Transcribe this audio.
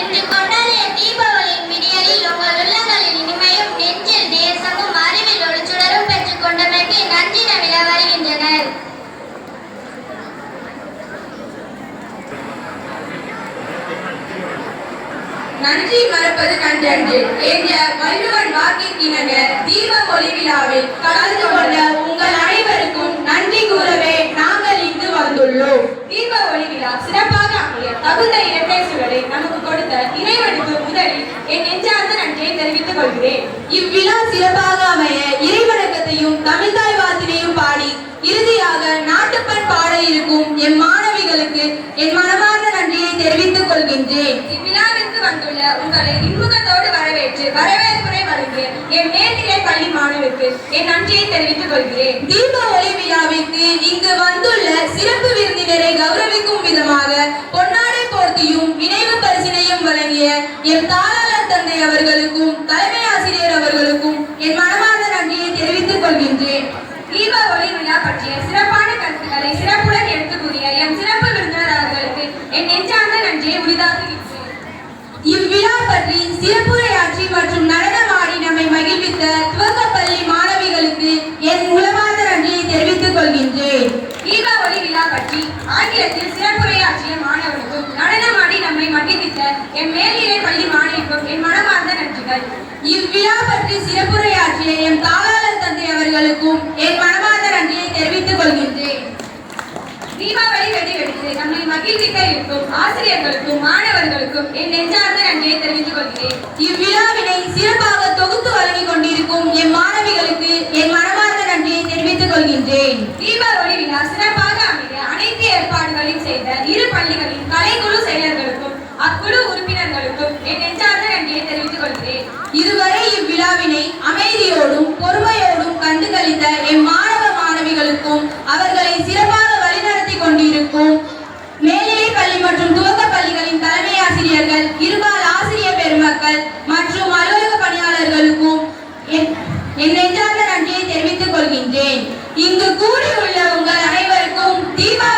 இன்று கொண்டாடிய தீபாவளியின் விடியலில் உங்கள் உள்ளங்களில் இனிமையும் நெஞ்சில் நேசமும் அறிவில் ஒளிச்சுடரும் பெற்றுக் கொண்டமைக்கு நன்றி விழா வருகின்றனர். நன்றி மறப்பது நன்றன்று என்ற வள்ளுவன் வாக்கிற்கிணங்க தீப ஒளி விழாவில் கலந்து கொண்ட உங்கள் அனைவருக்கும் நன்றி கூறவே நாங்கள் இங்கு வந்துள்ளோம். தீப ஒளி விழா சிறப்பாக அமைய தகுந்த என் நெஞ்சார்ந்த நன்றியை தெரிவித்துக் கொள்கிறேன். இவ்விழா சிறப்பாக அமைய இறைவணக்கத்தையும் தமிழ்தாய் வாசினையும் பாடி இறுதியாக நாட்டுப்பண் பாட இருக்கும் என் மாணவிகளுக்கு என் மனமார்ந்த நன்றியை தெரிவித்துக் கொள்கின்றேன். இவ்விழாவிற்கு வந்துள்ள உங்களை இன்முகத்தோடு வரவேற்று வரவேற்புரை வழங்கிய என் மேல்நிலை பள்ளி மாணவிற்கு என் நன்றியை தெரிவித்துக் கொள்கிறேன். தீப ஒளி விழாவிற்கு இங்கு வந்துள்ள சிறப்பு விருந்தினரை கௌரவிக்கும் விதமாக பொன்னாடை போர்த்தியும் நினைவு பரிசினையும் வழங்கிய என் தாரா தந்தை அவர்களுக்கும் தலைமை ஆசிரியர் அவர்களுக்கும் என் மனமார்ந்த நன்றியை தெரிவித்துக் கொள்கின்றேன். தீபாவளி விழா பற்றிய சிறப்பான கருத்துக்களை சிறப்புடன் எடுத்து கூறிய எம் சிறப்பு விருந்தினர் அவர்களுக்கு என் நெஞ்சார்ந்த நன்றியை உரிதாக்குகின்றேன். இவ்விழா பற்றி சிறப்புரையாற்றி மற்றும் நடனமாடி நம்மை மகிழ்வித்த துவக்கப்பள்ளி மாணவிகளுக்கு என் உளமார்ந்த நன்றியை தெரிவித்துக் கொள்கின்றேன். தீபாவளி விழா பற்றி ஆங்கிலத்தில் சிறப்புரையாற்றிய மாணவர்களுக்கும் நடனமாடி நம்மை மகிழ்வித்த என் மேல்நிலை பள்ளி மாணவி இவ்விழா பற்றி சிறப்புரையாற்றிய என் தாளாளர் தந்தை அவர்களுக்கும் என் மனமார்ந்த நன்றியை தெரிவித்துக் கொள்கின்றேன். தீபாவளி வெடி வெடித்து நம்மை மகிழ்விக்க இருக்கும் ஆசிரியர்களுக்கும் மாணவர்களுக்கும் என் நெஞ்சார்ந்த நன்றியை தெரிவித்துக் கொள்கிறேன். இவ்விழாவினை சிறப்பாக தொகுத்து வழங்கிக் கொண்டிருக்கும் என் மாணவிகளுக்கு என் மனமார்ந்த நன்றியை தெரிவித்துக் கொள்கின்றேன். தீபாவளி விழா சிறப்பாக அமைய அனைத்து ஏற்பாடுகளையும் செய்த இரு பள்ளிகளின் கலைக்குழு சேர்ந்த எம் மாணவிகளுக்கும் அவர்களை சிறப்பாக வழிநடத்தி கொண்டிருக்கும் மேல்நிலை பள்ளி மற்றும் துவக்க பள்ளிகளின் தலைமை ஆசிரியர்கள் இருபால் ஆசிரியர் பெருமக்கள் மற்றும் அலுவலக பணியாளர்களுக்கும் என் நெஞ்சார்ந்த நன்றியை தெரிவித்துக் கொள்கின்றேன். இங்கு கூடியுள்ள உங்கள் அனைவருக்கும் தீபாவளி